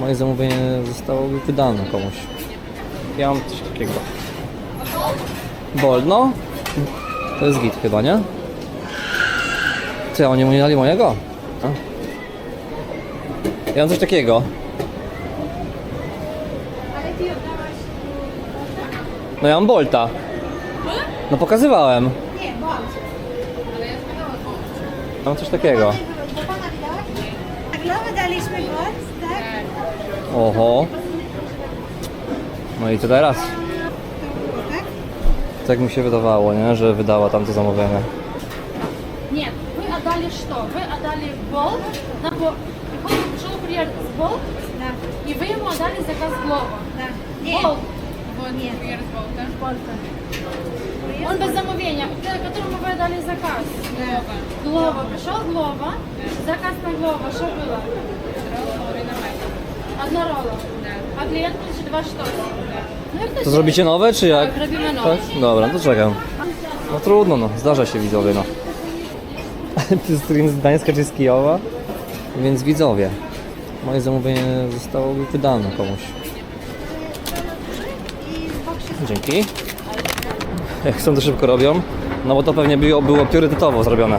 Moje zamówienie zostało wydane komuś. Ja mam coś takiego. Bold, no. To jest git chyba, nie? Ty, oni mu nie dali mojego? A? Ja mam coś takiego. No ja mam Bolta. No pokazywałem. Nie, bądź. Mam coś takiego. Pana widać? A glowę daliśmy tak? Oho. No i co teraz? Tak? Tak mi się wydawało, nie? Że wydała tam to zamówienie. Нет, вы отдали что? Вы отдали болт, на бо... приходит, пришел курьер с болт, Да, и вы ему отдали заказ Глова. да. Nie, Болт. Вот, нет. Курьер с болта. Он без замовления, те, которому вы отдали заказ. Глова. Глова. Пришел Глова, заказ на Глова, что было? na. A klient dwa. No To się- zrobicie nowe, czy jak? Tak, robimy tak? nowe. Tak? Dobra, to czekam. No trudno, no. Zdarza się widzowie, no. Ty stream z Gdańska czy z Kijowa? Więc widzowie. Moje zamówienie zostało wydane komuś. Dzięki. Jak chcą to szybko robią. No bo to pewnie było, było priorytetowo zrobione.